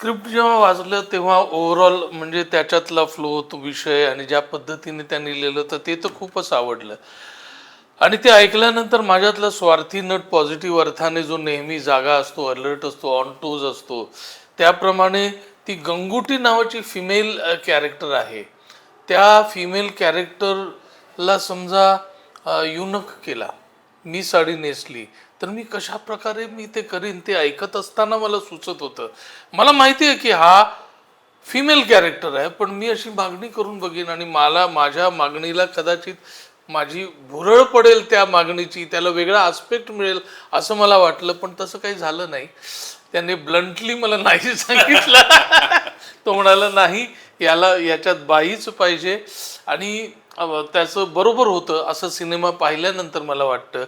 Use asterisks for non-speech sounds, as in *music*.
Script जेव्हा वाचलं तेव्हा ओव्हरऑल म्हणजे त्याच्यातला फ्लो तो विषय आणि ज्या पद्धतीने त्यांनी लिहिलं तर ते तर खूपच आवडलं. आणि ते ऐकल्यानंतर माझ्यातला स्वार्थी नट पॉझिटिव्ह अर्थाने जो नेहमी जागा असतो अलर्ट असतो ऑन टोज असतो त्याप्रमाणे ती गंगुटी नावाची फिमेल कॅरेक्टर आहे. त्या फिमेल कॅरेक्टरला समजा युनक केला. मी साडी नेसली तर मी कशा प्रकारे मी ते करीन ते ऐकत असताना मला सुचत होतं. मला माहिती आहे की हा फिमेल कॅरेक्टर आहे पण मी अशी मागणी करून बघेन आणि मला माझ्या मागणीला कदाचित माझी भुरळ पडेल त्या मागणीची त्याला वेगळा आस्पेक्ट मिळेल असं मला वाटलं पण तसं काही झालं नाही. त्याने ब्लंटली मला नाही *laughs* सांगितलं. तो म्हणाला नाही याला याच्यात बाईच पाहिजे. आणि त्याचं बरोबर होतं असं सिनेमा पाहिल्यानंतर मला वाटतं.